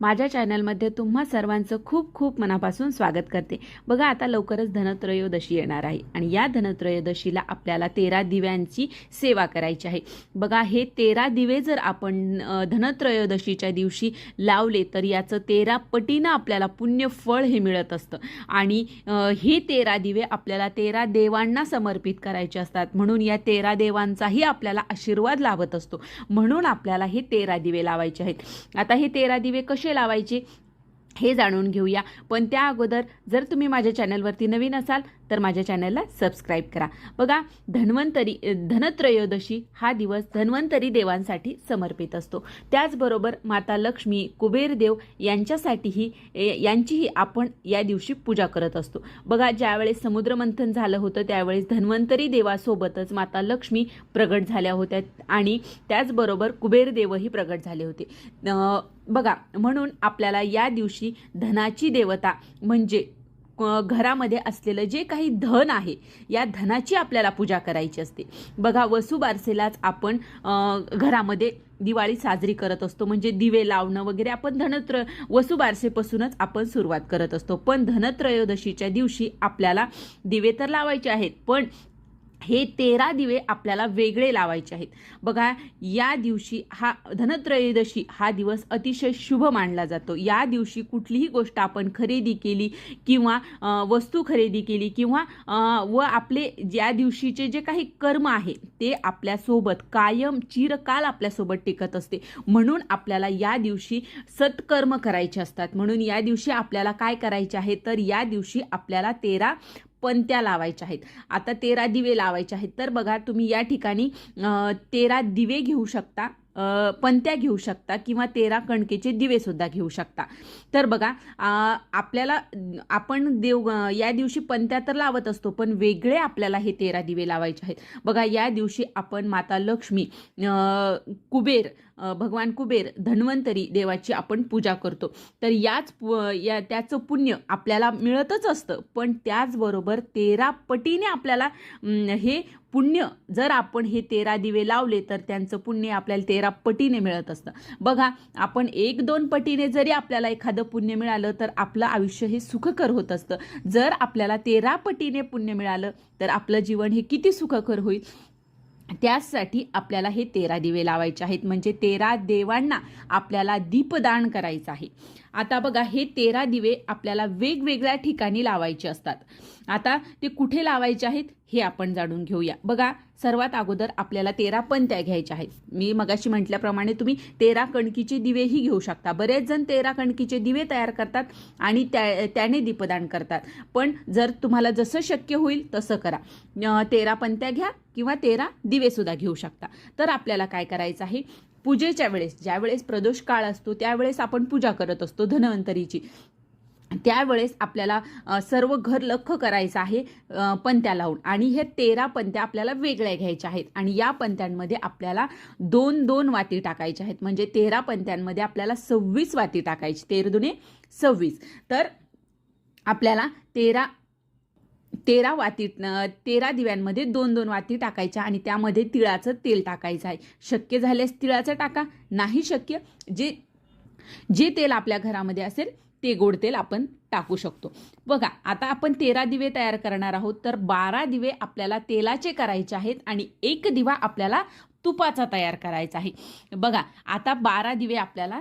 माझ्या चॅनलमध्ये तुम्हा सर्वांचं खूप खूप मनापासून स्वागत करते. बघा आता लवकरच धनत्रयोदशी येणार आहे आणि या धनत्रयोदशीला आपल्याला तेरा दिव्यांची सेवा करायची आहे. बघा हे तेरा दिवे जर आपण धनत्रयोदशीच्या दिवशी लावले तर याचं तेरा पटीनं आपल्याला पुण्य फळ हे मिळत असतं. आणि हे तेरा दिवे आपल्याला तेरा देवांना समर्पित करायचे असतात. म्हणून या तेरा देवांचाही आपल्याला आशीर्वाद लाभत असतो. म्हणून आपल्याला हे तेरा दिवे लावायचे आहेत. आता हे तेरा दिवे कसे लावायचे हे जाणून घेऊया. पण त्या अगोदर जर तुम्ही माझ्या चॅनलवरती नवीन असाल तर माझ्या चॅनलला सबस्क्राईब करा. बघा धन्वंतरी धनत्रयोदशी हा दिवस धन्वंतरी देवांसाठी समर्पित असतो. त्याचबरोबर माता लक्ष्मी कुबेरदेव यांच्यासाठीही ए, यांचीही आपण या दिवशी पूजा करत असतो. बघा ज्यावेळेस समुद्रमंथन झालं होतं त्यावेळेस धन्वंतरी देवासोबतच माता लक्ष्मी प्रगट झाल्या होत्या आणि त्याचबरोबर कुबेरदेवही प्रगट झाले होते. बघा म्हणून आपल्याला या दिवशी धनाची देवता म्हणजे घरामध्ये असलेलं जे काही धन आहे या धनाची आपल्याला पूजा करायची असते. बघा वसुबारसेलाच आपण घरामध्ये दिवाळी साजरी करत असतो. म्हणजे दिवे लावणं वगैरे आपण धनत्र वसुबारसेपासूनच आपण सुरुवात करत असतो. पण धनत्रयोदशीच्या दिवशी आपल्याला दिवे तर लावायचे आहेत पण हे तेरा दिवे आपल्याला वेगळे लावायचे आहेत. बघा या दिवशी हा धनत्रयोदशी हा दिवस अतिशय शुभ मानला जातो. या दिवशी कुठलीही गोष्ट आपण खरेदी केली किंवा वस्तू खरेदी केली किंवा व आपले ज्या दिवशीचे जे काही कर्म आहे ते आपल्यासोबत कायम चिरकाल आपल्यासोबत टिकत असते. म्हणून आपल्याला या दिवशी सत्कर्म करायचे असतात. म्हणून या दिवशी आपल्याला काय करायचे आहे? तर या दिवशी आपल्याला तेरा पंत्या लावायच्या आहेत. आता तेरा दिवे लावायचे आहेत. तर बघा तुम्ही या ठिकाणी तेरा दिवे घेऊ शकता. पंत्या घेऊ शकता किंवा तेरा कणकेचे दिवेसुद्धा घेऊ शकता. तर बघा आपल्याला आपण देव या दिवशी पंत्या तर लावत असतो पण वेगळे आपल्याला हे तेरा दिवे लावायचे आहेत. बघा या दिवशी आपण माता लक्ष्मी कुबेर भगवान कुबेर धन्वंतरी देवाची आपण पूजा करतो. तर याच पु- या त्याचं पुण्य आपल्याला मिळतच असतं पण त्याचबरोबर तेरा पटीने आपल्याला हे पुण्य. जर आपण हे तेरा दिवे लावले तर त्यांचं पुण्य आपल्याला तेरा पटीने मिळत असतं. बघा आपण एक दोन पटीने जरी आपल्याला एखादं पुण्य मिळालं तर आपलं आयुष्य हे सुखकर होत असतं. जर आपल्याला तेरा पटीने पुण्य मिळालं तर आपलं जीवन हे किती सुखकर होईल? त्यासाठी आपल्याला हे तेरा दिवे लावायचे आहेत. म्हणजे तेरा देवांना आपल्याला दीपदान करायचं आहे. आता बघा हे तेरा दिवे आपल्याला वेगवेगळ्या ठिकाणी लावायचे असतात. आता ते कुठे लावायचे आहेत हे आपण जाणून घेऊया. बघा सर्वात अगोदर आपल्याला तेरा पंत्या घ्यायच्या आहेत. मी मगाशी म्हटल्याप्रमाणे तुम्ही तेरा कणकीचे दिवेही घेऊ शकता. बरेच जण तेरा कणकीचे दिवे तयार करतात आणि त्या त्याने दीपदान करतात. पण जर तुम्हाला जसं शक्य होईल तसं करा. तेरा पंत्या घ्या किंवा तेरा दिवेसुद्धा घेऊ शकता. तर आपल्याला काय करायचं आहे? पूजेच्या वेळेस ज्यावेळेस प्रदोष काळ असतो त्यावेळेस आपण पूजा करत असतो धन्वंतरीची. त्यावेळेस आपल्याला सर्व घर लख करायचं आहे पंत्या लावून. आणि हे तेरा पंत्या आपल्याला वेगळ्या घ्यायच्या आहेत. आणि या पंत्यांमध्ये आपल्याला दोन दोन वाती टाकायच्या आहेत. म्हणजे तेरा पंत्यांमध्ये आपल्याला सव्वीस वाती टाकायची. तेर दुने सव्वीस. तर आपल्याला तेरा तेरा वाती तेरा दिव्यांमध्ये दोन दोन वाती टाकायच्या आणि त्यामध्ये तिळाचं तेल टाकायचं आहे. शक्य झाल्यास तिळाचं टाका. नाही शक्य जे जे तेल आपल्या घरामध्ये असेल ते गोड तेल आपण टाकू शकतो. बघा आता आपण तेरा दिवे तयार करणार आहोत तर बारा दिवे आपल्याला तेलाचे करायचे आहेत आणि एक दिवा आपल्याला तुपाचा तयार करायचा आहे. बघा आता बारा दिवे आपल्याला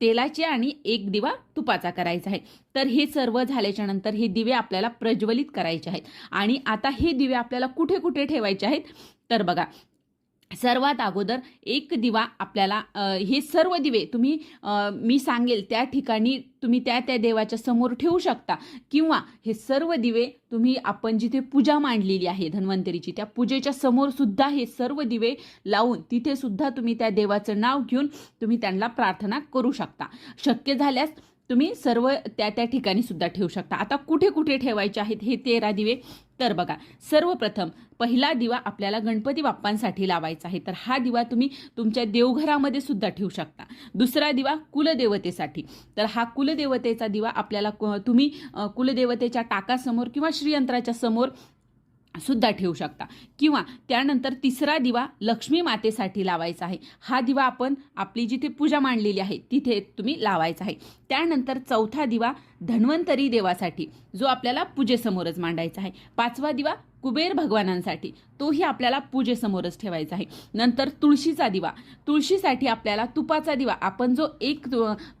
तेलाचे आणि एक दिवा तुपाचा करायचा आहे. तर हे सर्व झाल्याच्यानंतर हे दिवे आपल्याला प्रज्वलित करायचे आहेत. आणि आता हे दिवे आपल्याला कुठे कुठे ठेवायचे आहेत? तर बघा सर्वात अगोदर एक दिवा आपल्याला हे सर्व दिवे तुम्ही मी सांगेल त्या ठिकाणी तुम्ही त्या त्या देवाच्या समोर ठेवू शकता. किंवा हे सर्व दिवे तुम्ही आपण जिथे पूजा मांडलेली आहे धन्वंतरीची त्या पूजेच्या समोर सुद्धा हे सर्व दिवे लावून तिथे सुद्धा तुम्ही त्या देवाचं नाव घेऊन तुम्ही त्यांना प्रार्थना करू शकता. शक्य झाल्यास तुम्ही सर्व त्या त्या ठिकाणी सुद्धा ठेवू शकता. आता कुठे कुठे ठेवायचे आहेत हे तेरा दिवे? तर बघा सर्वप्रथम पहिला दिवा आपल्याला गणपती बाप्पांसाठी लावायचा आहे. तर हा दिवा तुम्ही तुमच्या देवघरामध्ये सुद्धा ठेवू शकता. दुसरा दिवा कुलदेवतेसाठी. तर हा कुलदेवतेचा दिवा आपल्याला तुम्ही कुलदेवतेच्या टाकासमोर किंवा श्रीयंत्राच्या समोर सुद्धा ठेवू शकता. किंवा त्यानंतर तिसरा दिवा लक्ष्मी मातेसाठी लावायचा आहे. हा दिवा आपण आपली जिथे पूजा मांडलेली आहे तिथे तुम्ही लावायचा आहे. त्यानंतर चौथा दिवा धन्वंतरी देवासाठी जो आपल्याला पूजेसमोरच मांडायचा आहे. पाचवा दिवा कुबेर भगवानांसाठी तोही आपल्याला पूजेसमोरच ठेवायचा आहे. नंतर तुळशीचा दिवा. तुळशीसाठी आपल्याला तुपाचा दिवा. आपण जो एक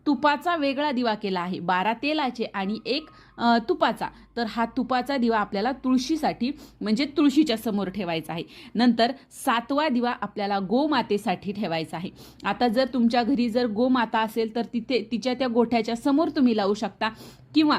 तुपाचा वेगळा दिवा केला आहे बारा तेलाचे आणि एक तुपाचा तर हा तुपाचा दिवा आपल्याला तुळशीसाठी म्हणजे तुळशीच्या समोर ठेवायचा आहे. नंतर सातवा दिवा आपल्याला गोमातेसाठी ठेवायचा आहे. आता जर तुमच्या घरी जर गोमाता असेल तर तिथे तिच्या त्या गोठ्याच्या समोर तुम्ही लावू शकता. किंवा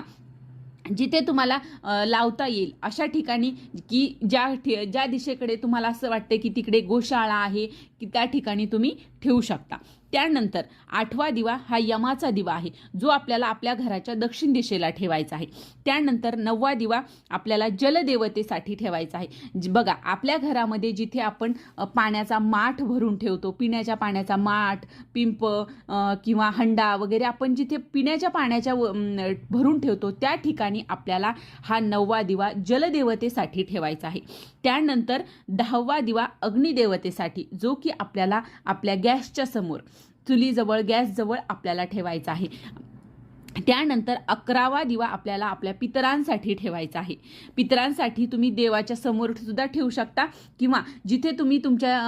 जिथे तुम्हाला लावता येईल अशा ठिकाणी की ज्या ठे ज्या दिशेकडे तुम्हाला असं वाटतं की तिकडे गोशाळा आहे की त्या ठिकाणी तुम्ही ठेवू शकता. त्यानंतर आठवा दिवा हा यमाचा दिवा आहे जो आपल्याला आपल्या घराच्या दक्षिण दिशेला ठेवायचा आहे. त्यानंतर नववा दिवा आपल्याला जलदेवतेसाठी ठेवायचा आहे. बघा आपल्या घरामध्ये जिथे आपण पाण्याचा माठ भरून ठेवतो पिण्याच्या पाण्याचा माठ पिंप किंवा हंडा वगैरे आपण जिथे पिण्याच्या पाण्याच्या भरून ठेवतो त्या ठिकाणी आपल्याला हा नववा दिवा जलदेवतेसाठी ठेवायचा आहे. त्यानंतर दहावा दिवा अग्निदेवतेसाठी जो की आपल्याला आपल्या गॅसच्या समोर. चुलीजवळ गॅसजवळ आपल्याला ठेवायचा आहे. त्यानंतर अकरावा दिवा आपल्याला आपल्या पितरांसाठी ठेवायचा आहे. पितरांसाठी तुम्ही देवाच्या समोर सुद्धा ठेवू शकता किंवा जिथे तुम्ही तुमच्या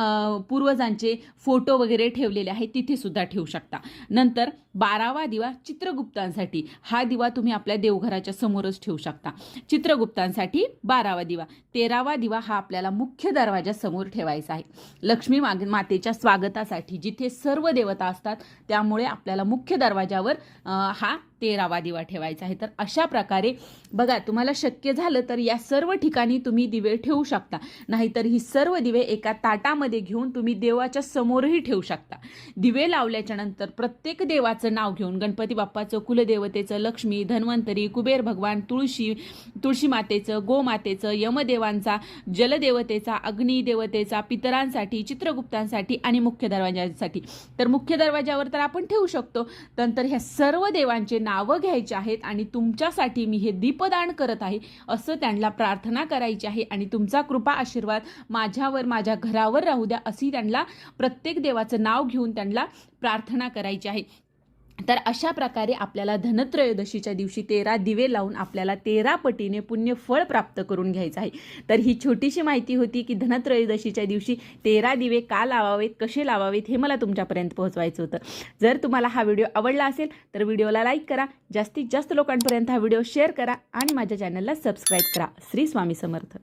पूर्वजांचे फोटो वगैरे ठेवलेले आहेत तिथे सुद्धा ठेवू शकता. नंतर बारावा दिवा चित्रगुप्तांसाठी. हा दिवा तुम्ही आपल्या देवघराच्या समोरच ठेवू शकता. चित्रगुप्तांसाठी बारावा दिवा. तेरावा दिवा हा आपल्याला मुख्य दरवाजासमोर ठेवायचा आहे. लक्ष्मी माग मातेच्या स्वागतासाठी जिथे सर्व देवता असतात त्यामुळे आपल्याला मुख्य दरवाजावर हा तेरावा दिवा ठेवायचा आहे तर अशा प्रकारे बघा तुम्हाला शक्य झालं तर या सर्व ठिकाणी तुम्ही दिवे ठेवू शकता. नाहीतर ही सर्व दिवे एका ताटामध्ये घेऊन तुम्ही देवाच्या समोरही ठेवू शकता. दिवे लावल्याच्या नंतर प्रत्येक देवाचं नाव घेऊन गणपती बाप्पाचं कुलदेवतेचं लक्ष्मी धन्वंतरी कुबेर भगवान तुळशी तुळशी मातेचं गोमातेचं यमदेवांचा जलदेवतेचा अग्निदेवतेचा पितरांसाठी चित्रगुप्तांसाठी आणि मुख्य दरवाजासाठी तर मुख्य दरवाजावर तर आपण ठेवू शकतो. नंतर ह्या सर्व देवांचे नावं घ्यायचे आहेत आणि तुमच्यासाठी मी हे दीपदान करत आहे असं त्यांना प्रार्थना करायची आहे. आणि तुमचा कृपा आशीर्वाद माझ्यावर माझ्या घरावर राहू द्या अशी त्यांना प्रत्येक देवाचं नाव घेऊन त्यांना प्रार्थना करायची आहे. तर अशा प्रकारे आपल्याला धनत्रयोदशीच्या दिवशी तेरा दिवे लावून आपल्याला तेरा पटीने पुण्य फळ प्राप्त करून घ्यायचं आहे. तर ही छोटीशी माहिती होती की धनत्रयोदशीच्या दिवशी तेरा दिवे का लावावेत कसे लावावेत हे मला तुमच्यापर्यंत पोहोचवायचं होतं. जर तुम्हाला हा व्हिडिओ आवडला असेल तर व्हिडिओला लाईक करा जास्तीत जास्त लोकांपर्यंत हा व्हिडिओ शेअर करा आणि माझ्या चॅनलला सबस्क्राईब करा. श्री स्वामी समर्थ.